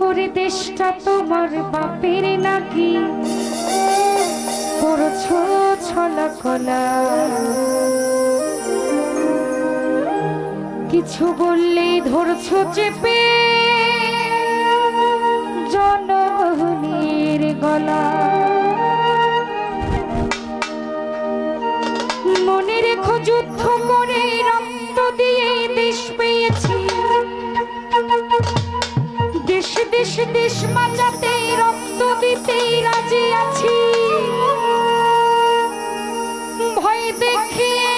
ওরে দেশটা তোমার বাপের নাকি? করছ ছলা কলা। কিছু বললেই ধরছো চেপে জনগণের গলা। মনে রেখো baby.